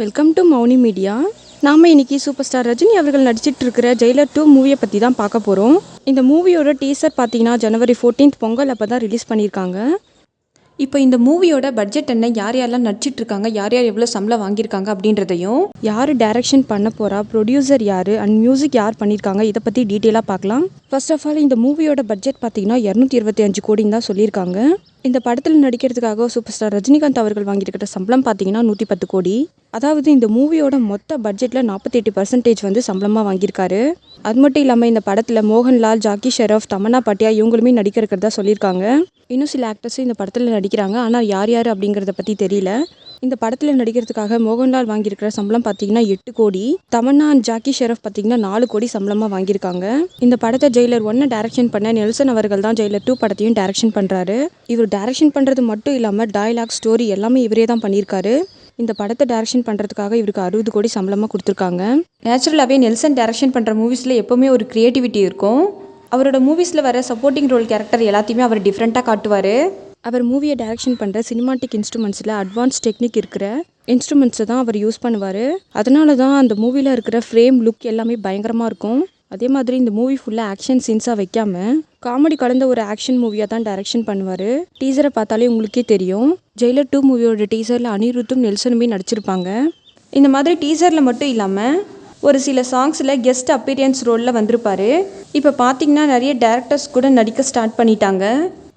Welcome to Mouni media நாம இன்னைக்கு super star Rajini அவர்கள் நடிச்சிட்டு இருக்கிற ஜெயிலர் டூ மூவியை பற்றி தான் பார்க்க போகிறோம் இந்த மூவியோட டீசர் பார்த்தீங்கன்னா ஜனவரி 14th பொங்கல் அப்போ தான் ரிலீஸ் பண்ணியிருக்காங்க. இப்போ இந்த மூவியோட பட்ஜெட் என்ன யார் யாரெல்லாம் நடிச்சிட்டு இருக்காங்க யார் யார் எவ்வளோ சம்பளம் வாங்கியிருக்காங்க அப்படின்றதையும் யார் டைரக்ஷன் பண்ண போகிறா ப்ரொடியூசர் யார் அண்ட் மியூசிக் யார் பண்ணியிருக்காங்க இதை பற்றி டீட்டெயிலாக பார்க்கலாம். ஃபர்ஸ்ட் ஆஃப் ஆல் இந்த மூவியோட பட்ஜெட் பார்த்தீங்கன்னா இரநூத்தி இருபத்தி அஞ்சு கோடின்னு தான் சொல்லியிருக்காங்க. இந்த படத்தில் நடிக்கிறதுக்காக சூப்பர் ஸ்டார் ரஜினிகாந்த் அவர்கள் வாங்கியிருக்கிற சம்பளம் பார்த்தீங்கன்னா நூற்றி பத்து கோடி. அதாவது இந்த மூவியோட மொத்த பட்ஜெட்டில் நாற்பத்தெட்டு பர்சன்டேஜ் வந்து சம்பளமாக வாங்கியிருக்காரு. அது மட்டும் இல்லாமல் இந்த படத்தில் மோகன்லால் ஜாக்கி ஷெரஃப் தமன்னா பாட்டியா இவங்களுமே நடிக்க இருக்கிறதா சொல்லியிருக்காங்க. இன்னும் சில ஆக்டர்ஸும் இந்த படத்தில் நடிக்கிறாங்க. ஆனால் யார் யார் அப்படிங்கிறத பற்றி தெரியல. இந்த படத்தில் நடிக்கிறதுக்காக மோகன்லால் வாங்கியிருக்கிற சம்பளம் பார்த்தீங்கன்னா எட்டு கோடி. தமன்னா அண்ட் ஜாக்கி ஷெரஃப் பார்த்தீங்கன்னா நாலு கோடி சம்பளமாக வாங்கியிருக்காங்க. இந்த படத்தை ஜெயிலர் ஒன்னை டைரக்ஷன் பண்ண நெல்சன் அவர்கள் தான் ஜெயிலர் டூ படத்தையும் டைரக்ஷன் பண்ணுறாரு இவர் டைரக்ஷன் பண்ணுறது மட்டும் இல்லாமல் டயலாக் ஸ்டோரி எல்லாமே இவரே தான் பண்ணியிருக்காரு. இந்த படத்தை டைரக்ஷன் பண்ணுறதுக்காக இவருக்கு அறுபது கோடி சம்பளமாக கொடுத்துருக்காங்க. நேச்சுரலாகவே நெல்சன் டைரக்ஷன் பண்ணுற மூவிஸில் எப்போவுமே ஒரு க்ரியேட்டிவிட்டி இருக்கும். அவரோட மூவிஸில் வர சப்போர்ட்டிங் ரோல் கேரக்டர் எல்லாத்தையுமே அவர் டிஃப்ரெண்ட்டாக காட்டுவார். அவர் மூவியை டைரக்ஷன் பண்ணுற சினிமாட்டிக் இன்ஸ்ட்ருமெண்ட்ஸில் அட்வான்ஸ் டெக்னிக் இருக்கிற இன்ஸ்ட்ருமெண்ட்ஸை தான் அவர் யூஸ் பண்ணுவார். அதனால தான் அந்த மூவியில் இருக்கிற ஃப்ரேம் லுக் எல்லாமே பயங்கரமாக இருக்கும். அதே மாதிரி இந்த மூவி ஃபுல்லாக ஆக்ஷன் சீன்ஸாக வைக்காமல் காமெடி கலந்த ஒரு ஆக்ஷன் மூவியாக தான் டைரக்ஷன் பண்ணுவார். டீசரை பார்த்தாலே உங்களுக்கே தெரியும். ஜெயிலர் டூ மூவியோட டீசரில் அனிருத்தும் நெல்சனுமே நடிச்சிருப்பாங்க. இந்த மாதிரி டீசரில் மட்டும் இல்லாமல் ஒரு சில சாங்ஸில் கெஸ்ட் அப்பீரியன்ஸ் ரோலில் வந்திருப்பார். இப்போ பார்த்தீங்கன்னா நிறைய டேரக்டர்ஸ் கூட நடிக்க ஸ்டார்ட் பண்ணிட்டாங்க.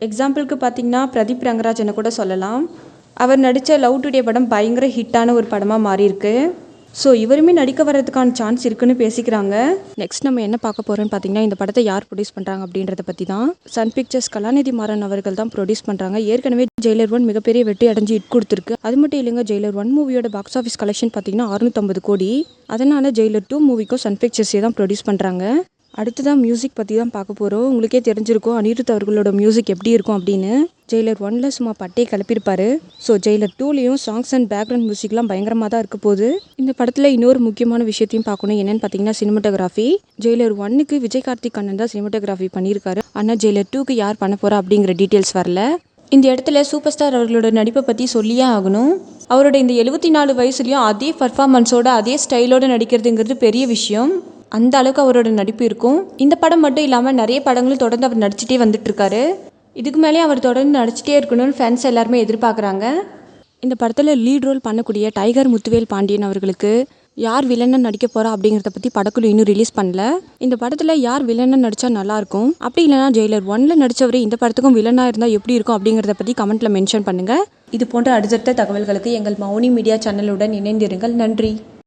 எக்ஸாம்பிளுக்கு பார்த்தீங்கன்னா பிரதீப் ரங்கராஜனை கூட சொல்லலாம். அவர் நடித்த லவ் டுடே படம் பயங்கர ஹிட்டான ஒரு படமாக மாறியிருக்கு. ஸோ இவருமே நடிக்க வர்றதுக்கான சான்ஸ் இருக்குன்னு பேசிக்கிறாங்க. நெக்ஸ்ட் நம்ம என்ன பார்க்க போகிறோன்னு பார்த்தீங்கன்னா இந்த படத்தை யார் ப்ரொடியூஸ் பண்ணுறாங்க அப்படின்றத பற்றி தான். சன் பிக்சர்ஸ் கலாநிதி மாறன் அவர்கள் தான் ப்ரொடியூஸ் பண்ணுறாங்க ஏற்கனவே ஜெயிலர் ஒன் மிகப்பெரிய வெற்றி அடைஞ்சு இட் கொடுத்துருக்கு. அது மட்டும் இல்லைங்க ஜெயிலர் ஒன் மூவியோட பாக்ஸ் ஆஃபீஸ் கலெக்ஷன் பார்த்தீங்கன்னா அறுநூத்தம்பது கோடி. அதனால ஜெயிலர் டூ மூவிக்கும் சன் பிக்சர்ஸே தான் ப்ரொடியூஸ் பண்ணுறாங்க அடுத்ததான் மியூசிக் பற்றி தான் பார்க்க போகிறோம் உங்களுக்கே தெரிஞ்சிருக்கும் அனிருத் அவர்களோட மியூசிக் எப்படி இருக்கும் அப்படின்னு. ஜெயிலர் ஒன்ல சும்மா பட்டே கிளப்பியிருப்பாரு. ஸோ ஜெயிலர் டூலேயும் சாங்ஸ் அண்ட் பேக்ரவுண்ட் மியூசிக்லாம் பயங்கரமாக தான் இருக்க போகுது. இந்த படத்தில் இன்னொரு முக்கியமான விஷயத்தையும் பார்க்கணும். என்னென்னு பார்த்தீங்கன்னா சினிமட்டோகிராஃபி ஜெயிலர் ஒன்னுக்கு விஜய் கார்த்திக் அண்ணன் தான் சினிமட்டோகிராஃபி பண்ணியிருக்காரு. ஆனால் ஜெயிலர் டூக்கு யார் பண்ண போகிறா அப்படிங்கிற டீட்டெயில்ஸ் வரல. இந்த இடத்துல சூப்பர் ஸ்டார் அவர்களோட நடிப்பை பற்றி சொல்லியே ஆகணும். அவரோட இந்த எழுபத்தி நாலு வயசுலேயும் அதே பர்ஃபார்மன்ஸோட அதே ஸ்டைலோட நடிக்கிறதுங்கிறது பெரிய விஷயம். அந்த அளவுக்கு அவரோட நடிப்பு இருக்கும். இந்த படம் மட்டும் இல்லாமல் நிறைய படங்களும் தொடர்ந்து அவர் நடிச்சிட்டே வந்துட்டுருக்காரு. இதுக்கு மேலே அவர் தொடர்ந்து நடிச்சிட்டே இருக்கணும்னு ஃபேன்ஸ் எல்லாருமே எதிர்பார்க்குறாங்க. இந்த படத்தில் லீட் ரோல் பண்ணக்கூடிய டைகர் முத்துவேல் பாண்டியன் அவர்களுக்கு யார் வில்லனை நடிக்க போகிறா அப்படிங்கிறத பற்றி படக்குழு இன்னும் ரிலீஸ் பண்ணல. இந்த படத்தில் யார் வில்லனை நடித்தா நல்லாயிருக்கும் அப்படி இல்லைனா ஜெயிலர் ஒனில் நடித்தவர் இந்த படத்துக்கும் வில்லனாக இருந்தால் எப்படி இருக்கும் அப்படிங்கிறத பற்றி கமெண்ட்டில் மென்ஷன் பண்ணுங்கள் இது போன்ற அடுத்தடுத்த தகவல்களுக்கு எங்கள் மௌனி மீடியா சேனலுடன் இணைந்திருங்கள். நன்றி.